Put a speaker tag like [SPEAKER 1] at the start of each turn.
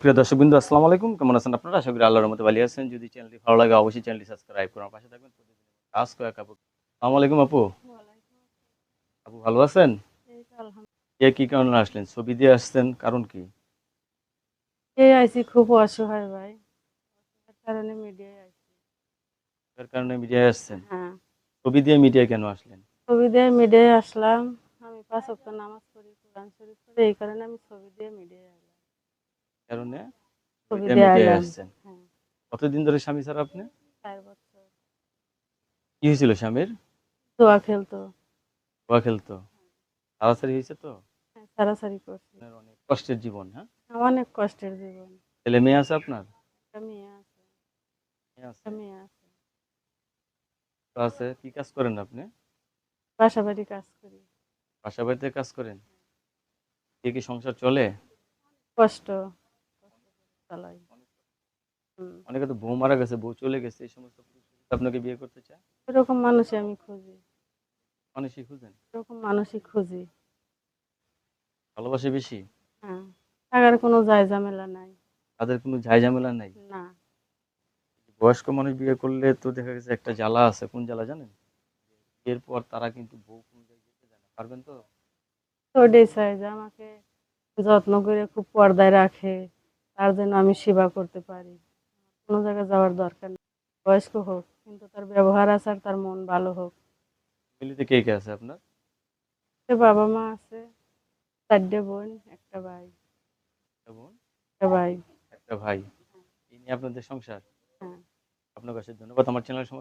[SPEAKER 1] প্রিয় দর্শক বিন্দু আসসালামু আলাইকুম। কেমন আছেন আপনারা? আশা করি আল্লাহর মতো ভালো আছেন। যদি চ্যানেলটি ভালো লাগে অবশ্যই চ্যানেলটি সাবস্ক্রাইব করুন পাশে থাকবেন। কাজ কয়েক আপু আসসালামু আলাইকুম আপু। আপু ভালো আছেন? কে কি কারণে আসলেন? ছবি দিয়ে আসছেন কারণ কি?
[SPEAKER 2] এই আইসি খুব অসহায় ভাই। তার কারণে মিডিয়ায় আইসি।
[SPEAKER 1] এর কারণে মিডিয়ায় আসছেন?
[SPEAKER 2] হ্যাঁ।
[SPEAKER 1] ছবি দিয়ে মিডিয়ায় কেন আসলেন?
[SPEAKER 2] ছবি দিয়ে মিডিয়ায় আসলাম। আমি পাঁচ ওয়াক্ত নামাজ পড়ি কোরআন শরীফ পড়ি এই কারণে আমি ছবি দিয়ে মিডিয়ায় এলাম
[SPEAKER 1] কারণে আসছেন।
[SPEAKER 2] হ্যাঁ।
[SPEAKER 1] কতদিন ধরে স্বামী স্যার আপনি? কি হয়েছিল স্বামীর?
[SPEAKER 2] দোয়া খেলতো।
[SPEAKER 1] তাড়াতাড়ি হয়েছে তো?
[SPEAKER 2] হ্যাঁ, সারাসারি করছি।
[SPEAKER 1] অনেক কষ্টের জীবন হ্যাঁ?
[SPEAKER 2] অনেক কষ্টের জীবন।
[SPEAKER 1] ছেলে মেয়ে আছে আপনার?
[SPEAKER 2] মেয়ে আছে।
[SPEAKER 1] মেয়ে আছে।
[SPEAKER 2] আছে।
[SPEAKER 1] কি কাজ করেন আপনি?
[SPEAKER 2] বাসা বাড়ি কাজ করি।
[SPEAKER 1] বাসা বাড়িতে কাজ করেন? কে কি সংসার চলে?
[SPEAKER 2] কষ্ট। চালাই
[SPEAKER 1] অনেকে তো বউ মারা গেছে বউ চলে গেছে এই সমস্ত আপনাকে বিয়ে করতে চায়?
[SPEAKER 2] এরকম মানুষই আমি খুঁজি।
[SPEAKER 1] মানুষই খুঁজেন
[SPEAKER 2] এরকম মানুষই খুঁজি।
[SPEAKER 1] ভালোবাসে বেশি?
[SPEAKER 2] হ্যাঁ। টাকার কোনো যায় ঝামেলা নাই।
[SPEAKER 1] তাদের কোনো ঝাই ঝামেলা নাই?
[SPEAKER 2] না।
[SPEAKER 1] বয়স্ক মানুষ বিয়ে করলে তো দেখা গেছে একটা জ্বালা আছে। কোন জ্বালা জানেন? এরপর তারা কিন্তু বউ কোন জায়গায় যেতে জানে পারবেন তো?
[SPEAKER 2] তো ওটাই চাই যে আমাকে যত্ন করে খুব পর্দায় রাখে। তার জন্য আমি সেবা করতে পারি। কোনো জায়গায় যাওয়ার দরকার নেই। বয়স্ক হোক কিন্তু তার ব্যবহার আছে আর তার মন ভালো হোক।
[SPEAKER 1] ফ্যামিলিতে কে কে আছে আপনার?
[SPEAKER 2] সে বাবা মা আছে চারটে বোন একটা ভাই।
[SPEAKER 1] একটা বোন?
[SPEAKER 2] একটা ভাই।
[SPEAKER 1] একটা ভাই। ইনি আপনাদের সংসার?
[SPEAKER 2] হ্যাঁ।
[SPEAKER 1] আপনার কাছে ধন্যবাদ। আমার চ্যানেল সময়